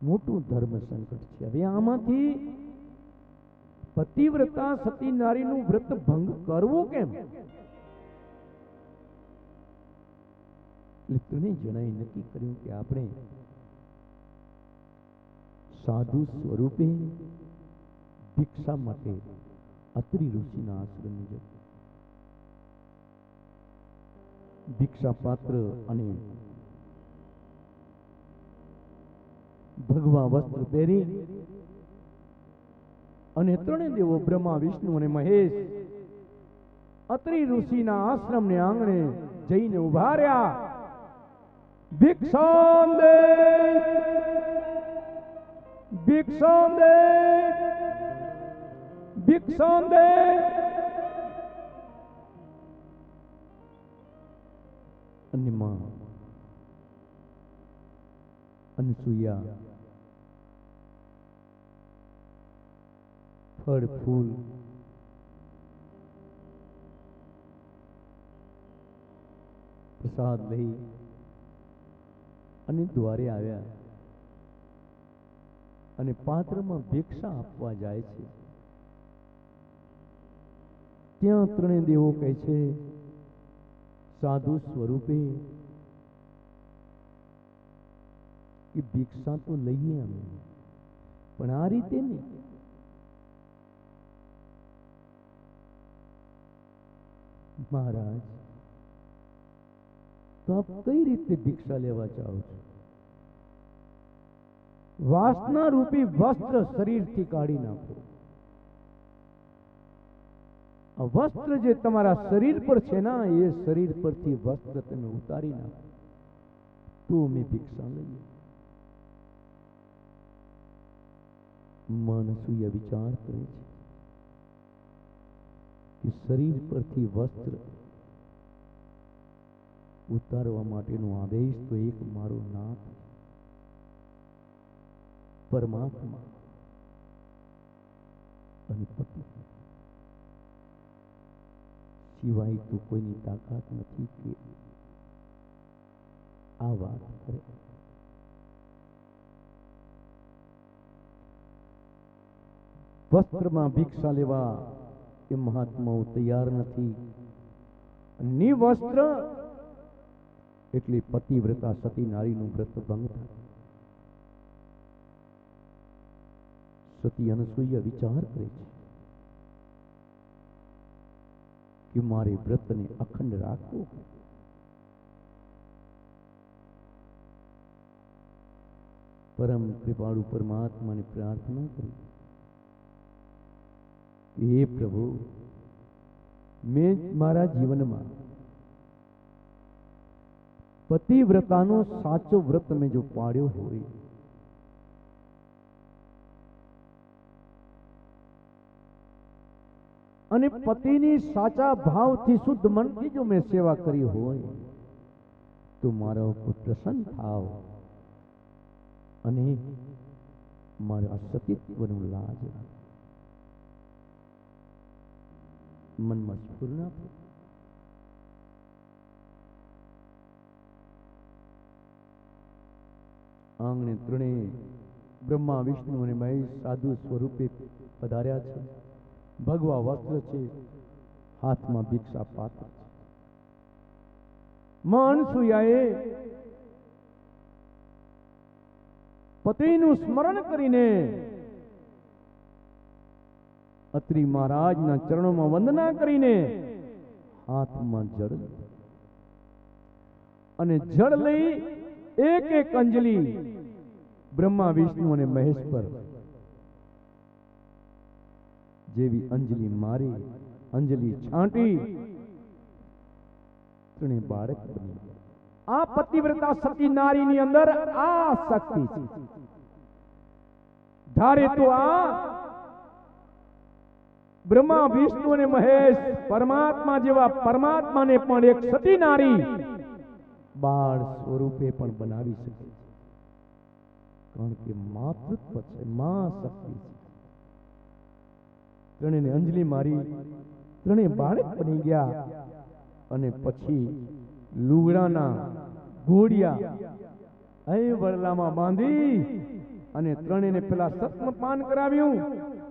મોટું ધર્મ સંકટ છે. હવે આમાંથી પતિવ્રતા સતી નારીનું વ્રત ભંગ કરવું કેમ? ત્રણેય જણાએ નક્કી કર્યું કે આપણે સાધુ સ્વરૂપે ભિક્ષા માટે અત્રિ ઋષિના આશ્રમની જવું ભિક્ષા પાત્ર અને ભગવા વસ્ત્ર પહેરી અને ત્રણેય દેવો બ્રહ્મા, વિષ્ણુ અને મહેશ અત્રિ ઋષિના આશ્રમને આંગણે જઈને ઊભા રહ્યા. ભિક્ષામ દે ભિક્ષામ દે ભિક્ષામ દે અને માં અનસુયા ફળ, ફૂલ. પ્રસાદ લઈ અને દ્વારે આવ્યા. અને પાત્રમાં ભિક્ષા આપવા જાય છે. ત્યાં ત્રણેય દેવો કહે છે, સાધુ સ્વરૂપે કે ભિક્ષા તો લઈએ અમે, પણ આ રીતે નહીં. મહારાજ, તો આપ કઈ રીતે ભિક્ષા લેવા ચાહો છો? વાસના રૂપી વસ્ત્ર શરીરથી કાઢી નાખો. આ વસ્ત્ર જે તમારા શરીર પર છે ને, એ શરીર પરથી વસ્ત્ર તમે ઉતારી નાખો. તો અમે ભિક્ષા લઈએ. માણસ વિચાર કરે છે. કે શરીર પરથી વસ્ત્ર ઉતારવા માટેનો આદેશ તો એક મારો નાથ પરમાત્મા અને પતિ. સિવાય તો કોઈની તાકાત નથી કે આ વાત કરે. વસ્ત્રમાં ભિક્ષા લેવા એ મહાત્માઓ તૈયાર નથી. નિવસ્ત્ર એટલે પતિવ્રતા સતી નારીનું વ્રત ભંગ થાય સતી અનસૂયા વિચાર કરે છે કે મારે વ્રતને અખંડ રાખવું પરમ કૃપાળુ પરમાત્માને પ્રાર્થના કરી હે પ્રભુ, મેં મારા જીવનમાં પતિવ્રતાનો સાચો વ્રત મેં જો પાડ્યો હોય, અને પતિની સાચા ભાવથી શુદ્ધ મનથી જો મેં સેવા કરી હોય, તો મારા પ્રસન્ન થાવ અને મારા સતીત્વનું લાજ રાખ. મનમાં ના થઈ આંગણે ત્રણેય બ્રહ્મા, વિષ્ણુ અને મહેશ સાધુ સ્વરૂપે પધાર્યા છે. ભગવા વસ્ત્ર છે, હાથમાં ભિક્ષા પાત્ર છે. માં અનસુયાએ પતિનું સ્મરણ કરીને અત્રિ મહારાજના ચરણોમાં વંદના કરીને હાથમાં જળ. અને જળ લઈ એક એક અંજલિ બ્રહ્મા, વિષ્ણુ અને મહેશ પર જેવી અંજલિ મારી, અંજલિ છાંટી બાળક બની આ પતિવ્રતા સતી નારીની અંદર આ શક્તિ ધારે તો આ બ્રહ્મા વિષ્ણુ અને મહેશ પરમાત્મા જેવા પરમાત્માને પણ એક સતી નારી બાળ સ્વરૂપે પણ બનાવી શકે છે. કારણ કે માતૃત્વ છે મા શક્તિ છે. ત્રણેને અંજલિ મારી ત્રણે બાળક બની ગયા અને પછી લુગડાના ઘોડિયા અહીં વરલામાં બાંધી અને ત્રણેને પેલા સત્નપાન કરાવ્યું.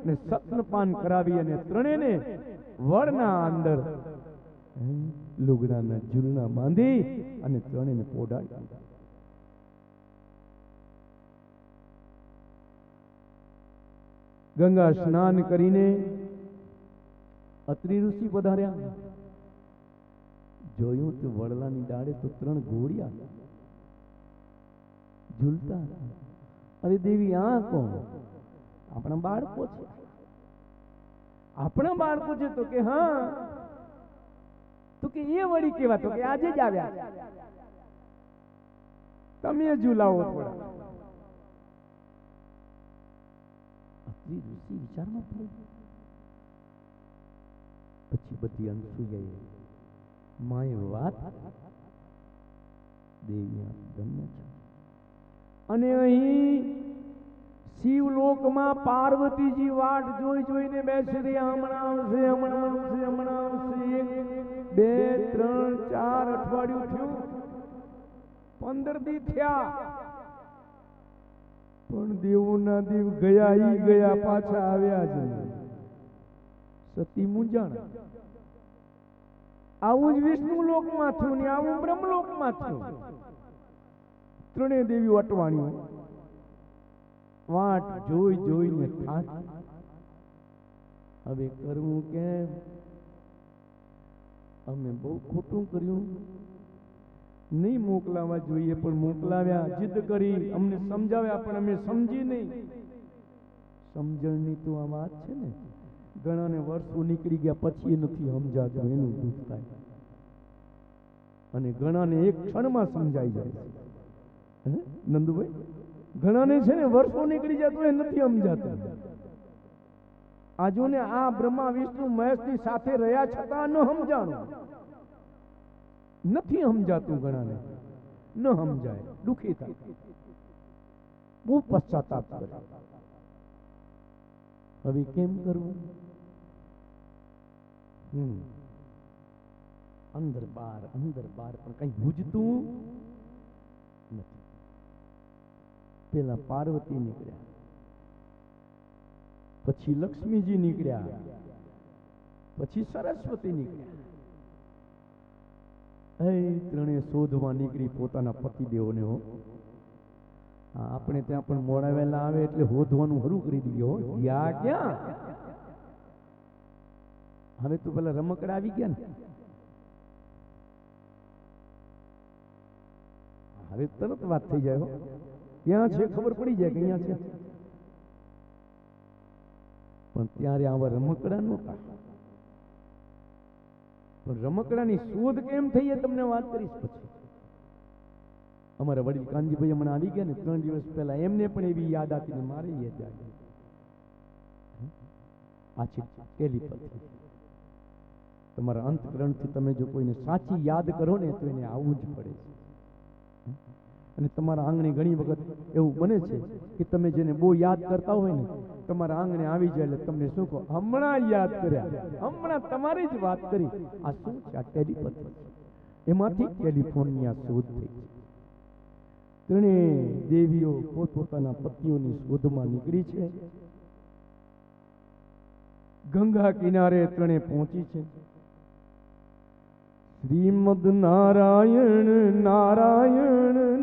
ને સત્નપાન કરાવી અને ત્રણેયને વડના અંદર લુગડાના ઝૂલના બાંધી અને ત્રણેયને પોડાડી ગંગા સ્નાન કરીને અત્રિ ઋષિ પધાર્યા. જોયું તો વડલાની ડાળે તો ત્રણ ઘોડિયા ઝૂલતા. અરે દેવી, આ કોણ? આપણા બાળકો છે. આપણા બાળકો છે તો કે હા. તો કે એ વળી કેવા તો કે આજે જ આવ્યા તમે ઝૂલાવો થોડા. માએ વાત દેવી ધન્ય અને અહીં શિવલોકમાં પાર્વતીજી વાટ જોઈ જોઈને બેસી રહ્યા હમણાં આવશે હમણાં આવશે હમણાં આવશે. બે, ત્રણ, ચાર અઠવાડિયું થયું. પંદર દી થયા. પણ દેવોના દેવ ગયા ઈ ગયા, પાછા આવ્યા છે. સતી મૂંઝાણ. આવું જ વિષ્ણુ લોકમાં થયું ને આવું બ્રહ્મલોકમાં થયું. ત્રણેય દેવીઓ અટવાણીઓ વાટ જોઈ જોઈને હવે કરવું કેમ? અમે બહુ ખોટું કર્યું. નહીં મોકલાવા જોઈએ, પણ મોકલાવ્યા, જીદ કરી, અમને સમજાવ્યા, પણ અમે સમજી નહીં. સમજણની તો આ વાત છે ને. ઘણાને વર્ષો નીકળી ગયા, પછી નથી સમજાતું, એનું દુઃખ થાય. અને ઘણાને એક ક્ષણમાં સમજાઈ જાય છે? નંદુભાઈ? ઘણાને છે ને વર્ષો નીકળી જતો એ નથી સમજાતું. આજુ ને આ બ્રહ્મા, વિષ્ણુ, મહેશની સાથે રહ્યા છતાં ન સમજાણું. નથી સમજાતું ઘણાને. ન સમજાય. દુખી થાય. બહુ પશ્ચાતાપ કરે. હવે કેમ કરવું? હમ. અંદર બાર અંદર બાર, પણ કઈ ભૂજતું નથી. પેલા પાર્વતી નીકળ્યા. પછી લક્ષ્મીજી નીકળ્યા. પછી સરસ્વતી નીકળ્યા. એ ત્રણે શોધવા નીકળી પોતાના પતિદેવોને હો. આપણે ત્યાં પણ મોડાવેલા આવે એટલે હોધવાનું હરું કરી દઈએ હો. યા ક્યાં? હવે તો પેલા રમકડા આવી ગયા ને. હવે તરત વાત થઈ જાય હો. ક્યાં છે, ખબર પડી જાય કે છે. પણ ત્યારે આવા રમકડા નહોતા પણ રમકડાની શોધ કેમ થઈ એ તમને વાત કરીશ પછી. અમારા વડીલ કાનજીભાઈ હમણાં આવી ગયા ને, ત્રણ દિવસ પહેલા એમને પણ એવી યાદ આપી ને મારે યાદ આવી. પાછી ટેલિપથી તમારા અંતકરણથી તમે જો કોઈને સાચી યાદ કરો ને, તો એને આવવું જ પડે છે. અને તમારા આંગણે ઘણી વખત એવું બને છે કે તમે જેને બહુ યાદ કરતા હોય ને, તમારા આંગણે આવી જાય એટલે તમને શું કહો? હમણાં યાદ કર્યા. હમણાં તમારી જ વાત કરી. આ શું છે? આ ટેલિપથ એમાંથી ટેલિફોનની આ શોધ થઈ છે. ત્રણેય દેવીઓ પોતપોતાના પતિઓની શોધમાં નીકળી છે. ગંગા કિનારે ત્રણે પહોંચી છે. શ્રીમદ નારાયણ નારાયણ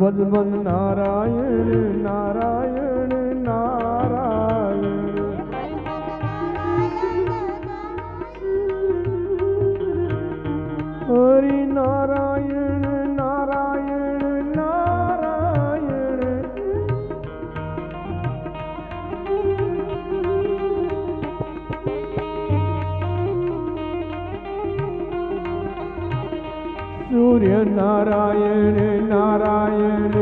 ભજમન નારાયણ નારાયણ. સૂર્ય નારાયણ નારાયણ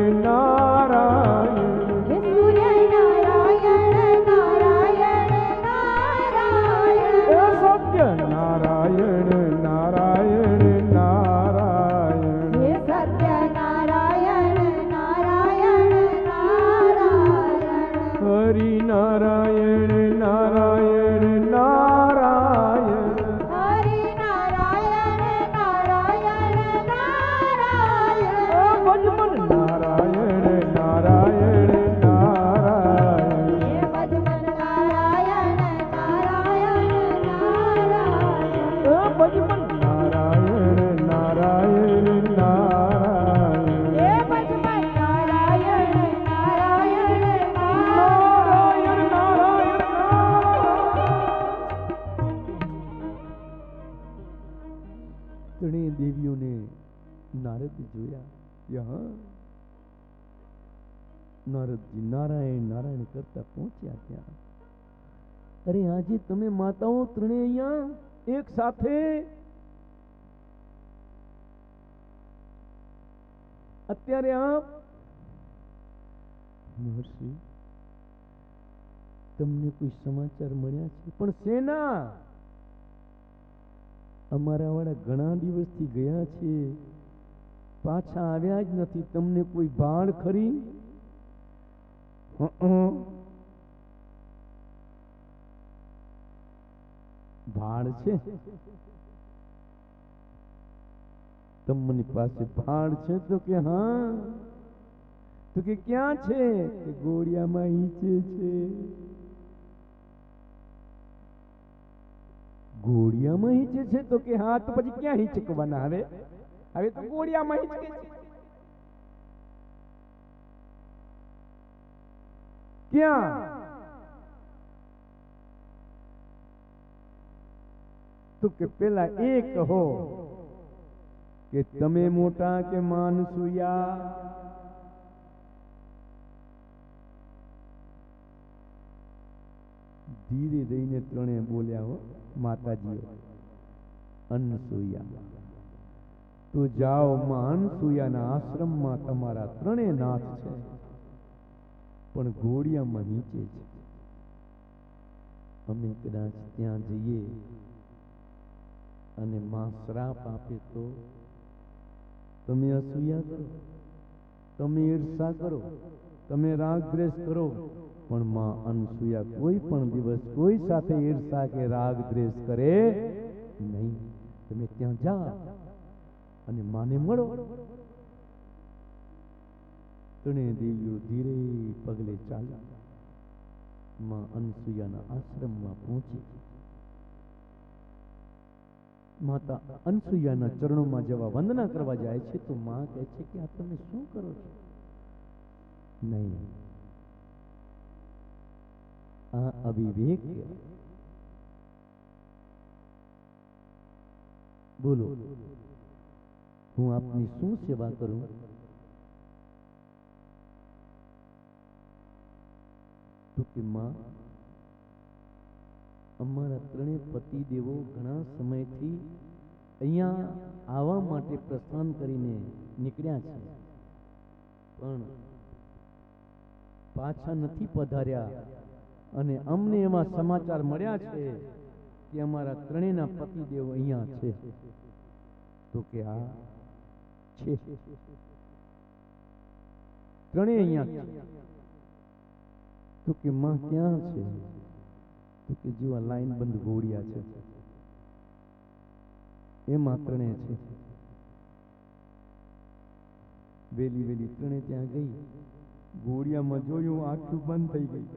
નારદજી નારાયણ નારાયણ કરતા પહોંચ્યા ત્યાં. અરે આજે તમે માતાઓ ત્રણેય અહીંયા એક સાથે? અત્યારે આપ? મહર્ષિ, તમને કોઈ સમાચાર મળ્યા છે? પણ સેના, અમારા વાળા ઘણા દિવસથી ગયા છે. પાછા આવ્યા જ નથી. તમને કોઈ ભાણ ખરી. ભાણ છે? તમની પાસે ભાણ છે તો કે હા. તો કે ક્યાં છે? ગોળિયામાં ઈચે છે. ગોળિયામાં હિંચે છે તો કે હા, તો પછી ક્યાં હિંચકવાના હવે? હવે તો ગોળિયામાં હિંચકે છે. ક્યાં? તો કે પેલા એ કહો કે તમે મોટા કે માનસુયા ધીરે રહીને ત્રણે બોલ્યા હો, માતાજીઓ અનસુયા તો જાઓ માં અનસુયાના આશ્રમમાં તમારા ત્રણે નાથ છે. પણ ઘોડિયામાં નીચે છે. અમે કદાચ ત્યાં જઈએ અને માં શ્રાપ આપે તો તમે અસૂયા કરો, તમે ઈર્ષા કરો, તમે રાગ દ્વેષ કરો, પણ માં અનસૂયા કોઈ પણ દિવસ કોઈ સાથે ઈર્ષા કે રાગ દ્વેષ કરે નહીં. તમે ત્યાં જાઓ અને માને મળો. ત્રણેય દેવીઓ ધીરે પગલે ચાલ્યા માં અનસુયાના આશ્રમમાં પહોંચી માતા અનસુયાના ચરણોમાં જવા વંદના કરવા જાય છે તો માં કહે છે કે આ તમે શું કરો છો? નહીં. આ અવિવેક. બોલો, હું આપની શું સેવા કરું? તો કે માં, અમારા ત્રણેય પતિદેવો ઘણા સમયથી અહીંયા આવવા માટે પ્રસ્થાન કરીને નીકળ્યા છે. પણ પાછા નથી પધાર્યા અને અમને એવા સમાચાર મળ્યા છે કે અમારા ત્રણેયના પતિદેવ અહીંયા છે. તો કે આ છે. ત્રણેય અહીંયા તો કે માં ક્યાં છે? તો કે જેવા લાઈન બંધ ગોળિયા છે. એમાં ત્રણે છે. વેલી વેલી ત્રણે ત્યાં ગઈ. ગોળિયામાં જોયું આખું બંધ થઈ ગઈ.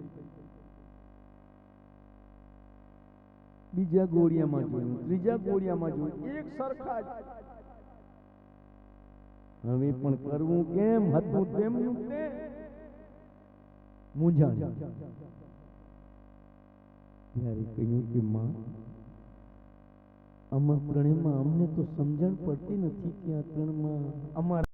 બીજા ગોળિયામાં જોયું, ત્રીજા ગોળિયામાં જોયું, એક સરખા હવે પણ કરવું કેમ? હતું તેમનું તે મૂંઝાણ ત્યારે કહ્યું કે, માં, આમાં ત્રણેયમાં અમને તો સમજણ પડતી નથી કે આ ત્રણમાં અમારા